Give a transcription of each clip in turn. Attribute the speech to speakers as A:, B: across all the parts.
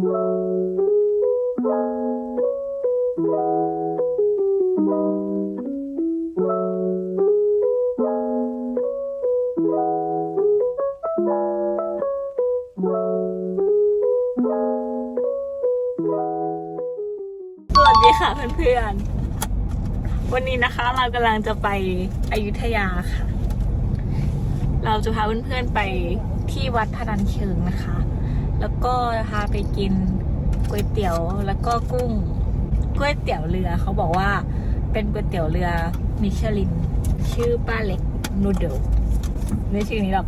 A: สวัสดีค่ะเพื่อนๆ วันนี้นะคะเรากำลังจะไปอยุธยาค่ะ เราจะพาเพื่อนๆไปที่วัดพนัญเชิงนะคะ แล้วก็พาไปกินก๋วยเตี๋ยวแล้วก็กุ้งก๋วยเตี๋ยวเรือ เขาบอกว่าเป็นก๋วยเตี๋ยวเรือมิชลิน ชื่อป้าเล็กนูเดิลในชื่อนี้เรา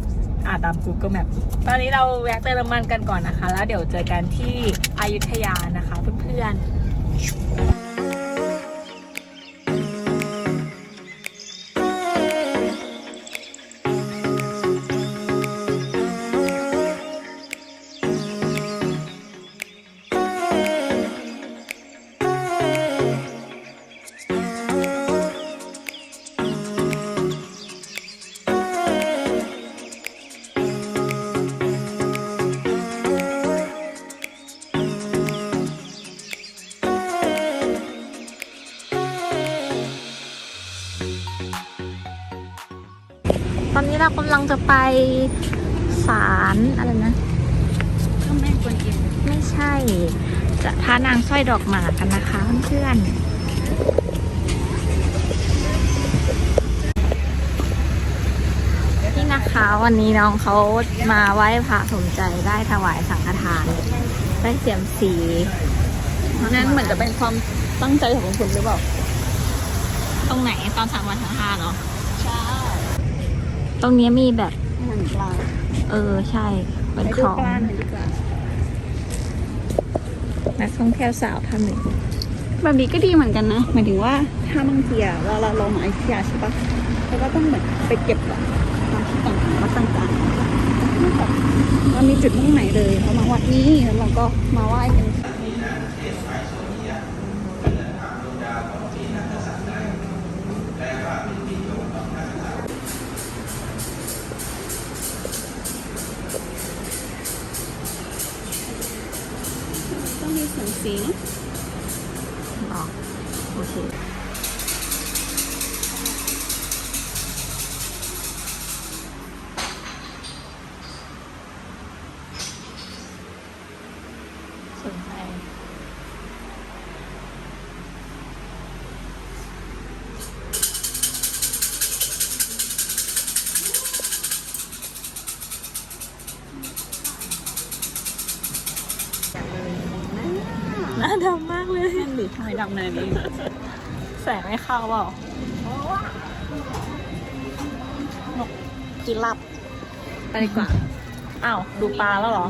A: อ่านตาม Google Map ตอนนี้เราแวะเติมน้ำมันกันก่อนนะคะ แล้วเดี๋ยวเจอกันที่อยุธยานะคะเพื่อนๆ เรากำลังจะไปศาลอะไรนะ
B: ข้าแม่กวนอิม
A: ไม่ใช่ จะพานางสร้อยดอกหมากกันนะคะเพื่อนๆนี่นะคะวันนี้น้องเขามาไหว้พระสมใจได้ถวายสังฆทาน ได้เสียมสี
B: นั่นเหมือนจะเป็นความตั้งใจของคุณหรือเปล่า
A: ตรงไหนตอนสามวันสังฆทาเหรอ ตรงนี้มีแบบ
B: อาหารปลา
A: เออใช่เป็น
B: ไป
A: ค
B: ดู
A: ลอง
B: ปลาหน่อยดีกว่า
A: นักท่องเที่ยวสาวท่านหนึ่ง
B: แบบนี้ก็ดีเหมือนกันนะหมายถึงว่าถ้าบางทีอะเราเราลงมาอยุธยาใช่ปะเราก็ต้องเหมือนไปเก็บแบบตามที่ต่างๆวัดต่างๆแบบเรามีจุดมุ่งไหนเลยเรามาวัดนี้แล้วเราก็มาไหว้กัน เสียงสีเนอะ
A: อ๋อโอเค หน้าดำมากเลย
B: นั่นดิทำไมดำในนี้
A: แสงไม่เข้าเปล่า
B: กินลับ
A: ไปดีกว่า อ้าว ดูปลาแล้วเหรอ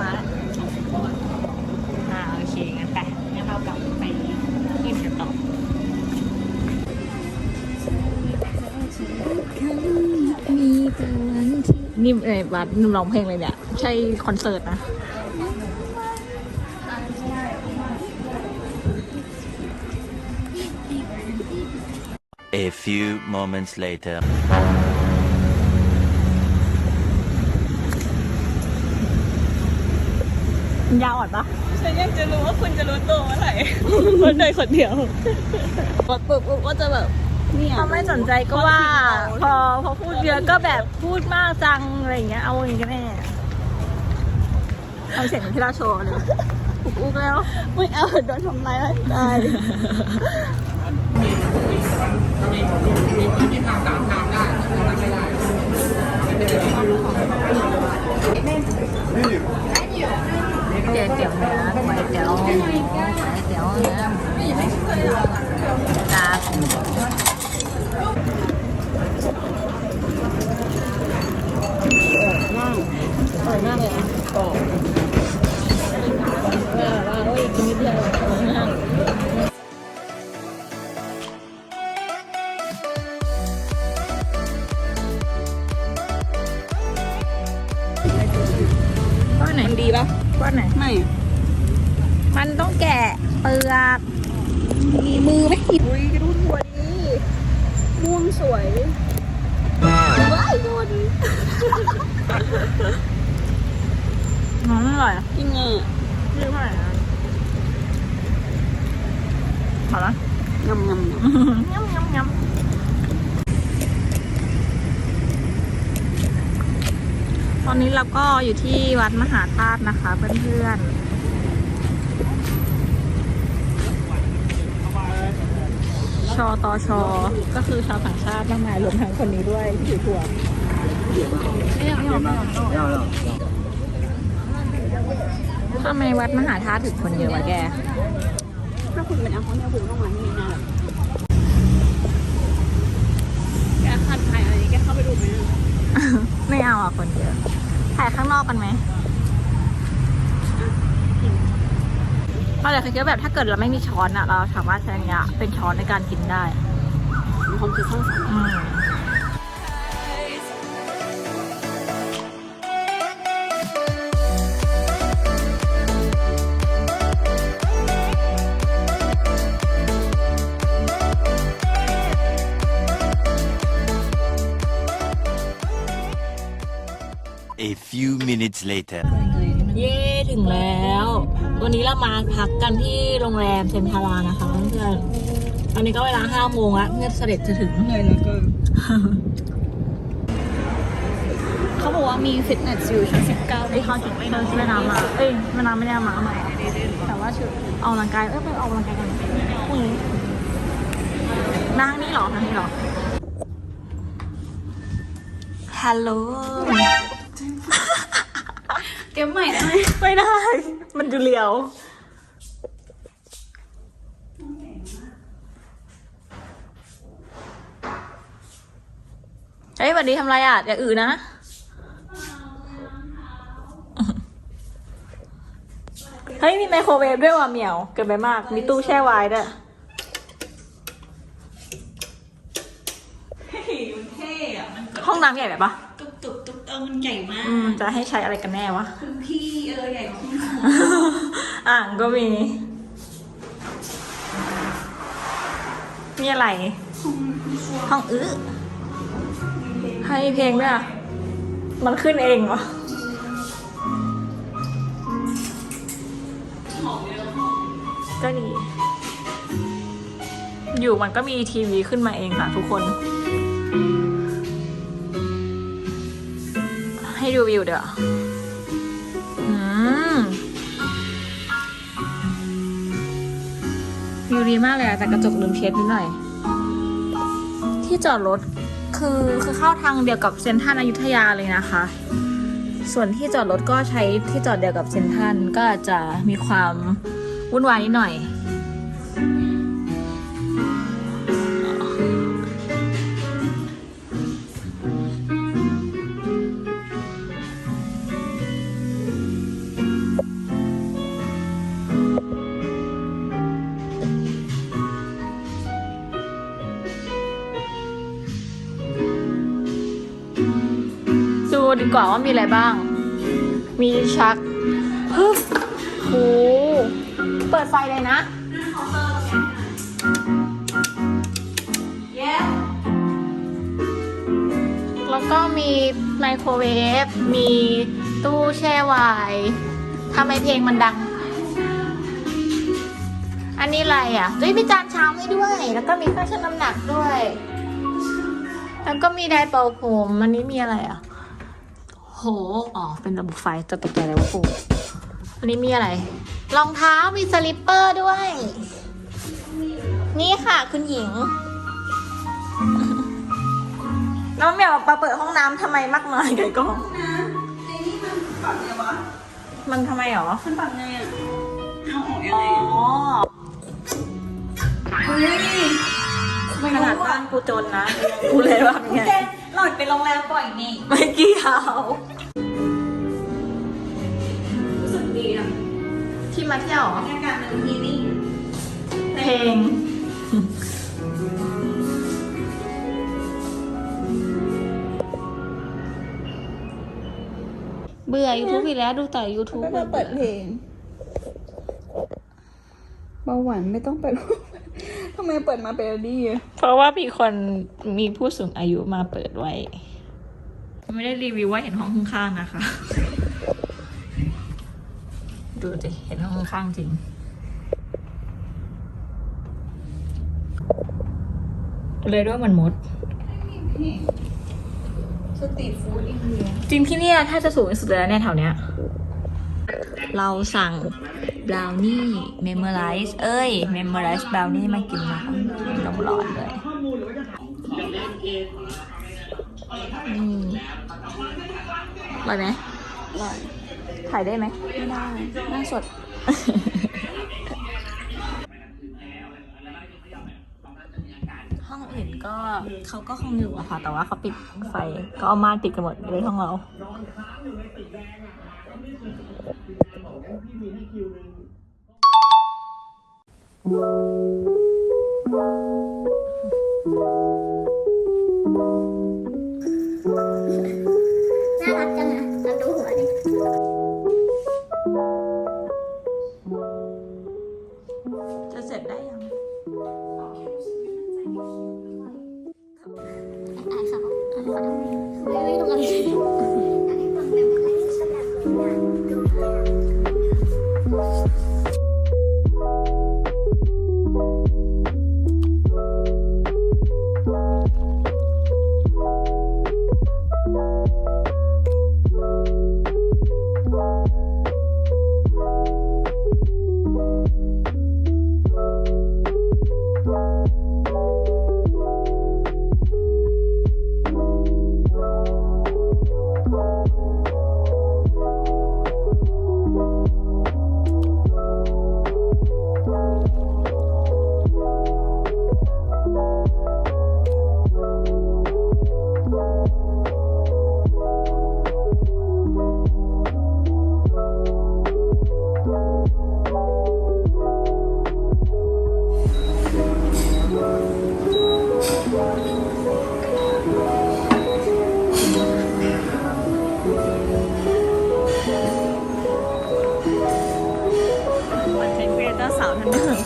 B: ปลา
A: อ่าโอเค งั้นไปงั้นเรากลับไปกินกันต่อมีแต่วันที่นี่ในบัตรนุ่มร้องเพลงเลยเนี่ย ใช่คอนเสิร์ตนะ
C: A few moments later.
A: ยาวอ่อนปะ
B: ฉันอยากจะรู้ว่าคุณจะรู้ตัวเมื่อไหร่คนใดคนเดียวกดปุ๊บปุ๊บก็จะแบบเนี่ย
A: ถ้าไม่สนใจก็ว่า พอพอพูดเยอะก็แบบพูดมากจังอะไรอย่างเงี้ยเอาอย่างเงี้ยแม่เอาเสียงที่เราโชว์เลยอุกอุกแล้ว
B: ไม่เอาโดนทำร้ายร่างกาย
A: เตี๋ยวเตี๋ยวเนื้อก๋วยเตี๋ยวก๋วยเตี๋ยวเนื้อหมูตาของอร่อยมากเลยอะ งำ
B: งำ
A: ยำยำยำตอนนี้เราก็อยู่ที่วัดมหาธาตุนะคะเพื่อนๆชอตอชอก็คือชาวต่างชาติมากมายรวมทั้งคนนี้ด้วยถือถั่วทำไมวัดมหาธาตุถึงคนเยอะวะแก
B: ถ้าคุณเป็นอัลฟอนเนี่ยคุณต้องมาที่นี่แน่เลยแกขัดถ่ายอะไรแกเข้าไปดูไหมอะ
A: ไม่เอาอะคนเยอะถ่ายข้างนอกกันไหมเราอยากคิดว่าแบบถ้าเกิดเราไม่มีช้อนอะ เราสามารถใช้อันเนี้ยเป็นช้อนในการกินได้
B: มีความคิดสร้างสรรค์
C: few minutes later.
A: เย้ถึงแล้ว วันนี้เรามาพักกันที่โรงแรมเซนทารานะคะเพื่อนๆตอนนี้ก็เวลาห้าโมงแล้วเพื่อเสด็จจะถึง
B: เหนื่อยแล้วก็ เขาบอกว่ามีฟิตเนสอยู่ชั้นสิบเก้า
A: ไอ้เขาถึงไม่เดินแม่น้ำมา เอ้ยแม่น้ำไม่ได้เอามาใหม่แต่ว่าชุดเอากำลังกาย เอ้ยไปเอากำลังกายกันพรุ่งนี้นั่งนี่เหรอนั่งนี่เหรอฮัลโหล
B: เก็บใหม่ได้ไหม
A: ไม่ได้ มันดูเลียว เฮ้ยสวัสดีทำไรอะ อย่าอื่นนะ เฮ้ย มีไมโครเวฟด้วยว่ะเหมียว เกินไปมาก มีตู้แช่ไวน์ด้วย
B: เท่อะมัน
A: ห้องน้ำใหญ่แบบปะ
B: ตุกตุกตุกเออมันใหญ่มาก
A: อืมจะให้ใช้อะไรกันแน่วะ
B: คุณพี่เออใหญ่กว่าคุณหมอ
A: อ่างก็มี มีอะไรห้องอื้อให้เพลงด้วยอะมันขึ้นเองวะก็ดี อยู่มันก็มีทีวีขึ้นมาเองค่ะทุกคน ให้ดูวิวเดี๋ยวาอืมวิวดีมากเลยอะแต่กระจกลืมเช็ดนิดหน่อย ที่จอดรถคือคือเข้าทางเดียวกับเซ็นทรัลอยุธยาเลยนะคะ ส่วนที่จอดรถก็ใช้ที่จอดเดียวกับเซ็นทรัลก็จะมีความวุ่นวายนิดหน่อย กว่าว่ามีอะไรบ้าง มีชักฮึบโหเปิดไฟเลยนะแล้วก็มีไมโครเวฟ มีตู้แช่ไวน์ทำไมเพลงมันดัง อันนี้อะไรอะเฮ้ยมีจานชามให้ด้วย แล้วก็มีเครื่องชั่งน้ำหนักด้วย แล้วก็มีไดร์เป่าผม อันนี้มีอะไรอะ โห อ๋อ เป็นระบบไฟ จะตกใจแล้วว่าปูอันนี้มีอะไร รองเท้ามีสลิปเปอร์ด้วย นี่ค่ะ คุณหญิง น้องเหมียวมาเปิดห้องน้ำทำไมมากมายไก่กอง
B: ไอ้นี่มันปักไงวะ
A: มันทำไมหรอ
B: มันปักไงอะเอาออกยัง
A: อ๋อ
B: ไงเฮ้ย
A: ขนาดบ้านกูจนนะ กูเลยว่าไง
B: แก หล่อนไปโรงแรมบ่อยนี่
A: ไม่เกี่ยว
B: รู้สึกดีอะ
A: ที่มาเที่ยวเหรอบ
B: รรยากาศมันฮีลิ่ง
A: เพลง เบื่อ YouTube อีกแล้วดูแต่ YouTube
B: ก็เปิดเพลงเบาหวานไม่ต้องเปิด ทำไมเปิดมาเป็นอดี้อะ
A: เพราะว่ามีคนมีผู้สูงอายุมาเปิดไว้ ไม่ได้รีวิวว่าเห็นห้องข้างๆนะคะ ดูสิเห็นข้างข้างๆจริง เลยด้วยเหมันมด
B: สตรีทฟู้ดอินเดีย
A: จริงที่เนี่ยถ้าจะสูงที่สุดเลยนะเนี่ยแถวเนี้ย เราสั่งบราวนี่เมมโมไรซ์เอ้ยเมมโมไรซ์บราวนี่มากินนะคะนมร้อนเลยอืมอร่อยไหม
B: อร่อย
A: ถ่ายได้ไหม
B: ไม่ได้หน้าสด
A: ห้องอื่นก็เขาก็คงอยู่อะค่ะ แต่ว่าเขาปิดไฟ ก็เอาม่านปิดกันหมดเลยห้องเรา
D: น่ารักจังอะเราดูหัวดิ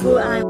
D: ท่า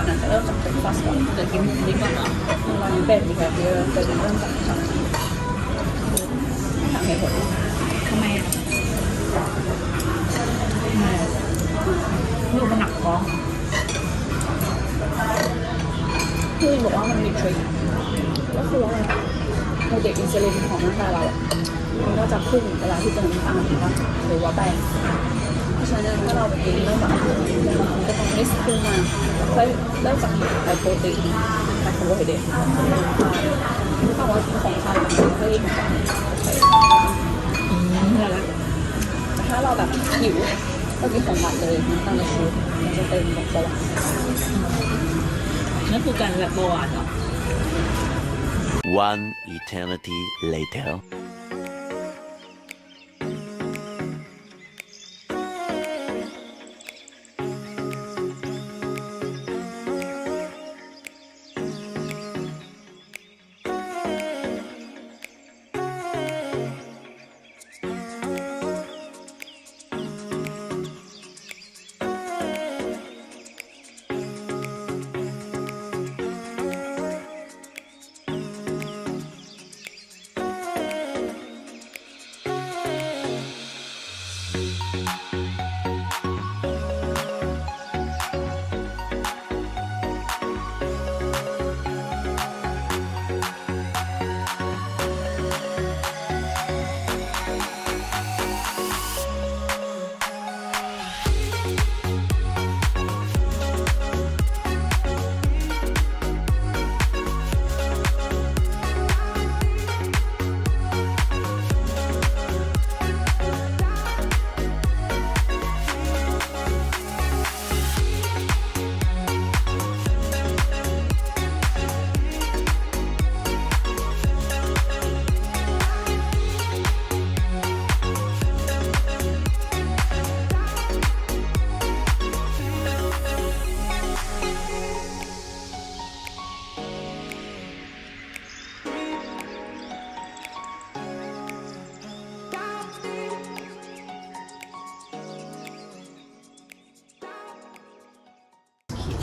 D: น
A: หนึ่งพูดอะไรก่อนนะจะเริ่มจากเป็นฟาสต์ก่อนจะกินนี้ก่อนเนาะเราเป็นดีแบบเยอะจะเริ่มจากทำทำเหตุผลทำไมลูกมันหนักท้องคือบอกว่ามันมีทริคก็คือว่าโมเดลอินซูลินของร่างกายเรา มันก็จะพุ่งเวลาที่เติมน้ำตาลหรือว่าแป้ง เพราะฉะนั้นถ้าเราไปกินเริ่มแบบมันก็ต้องลิสต์ขึ้นมาค่อยเริ่มจากไฮโปรตีนไฮโปรไฮเดรตไม่ต้องว่าของทานแบบนี้เพื่อที่จะอืมแล้วแต่ถ้าเราแบบหิวก็กินของหวานเลยน้ำตาลชีวมันจะเติมแบบเบาหวานนั่นคือการแบบเบาหวานเหรอ
C: One eternity later.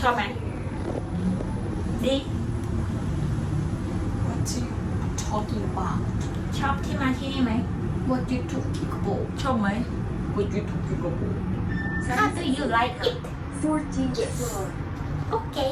A: ชอบไหมดิ
B: What you talking about?
A: ชอบที่มาที่นี่ไหม
B: What you talking about?
A: ชอบไหม
B: What you talking about?
A: How do you like it
B: 14 years old.
A: Okay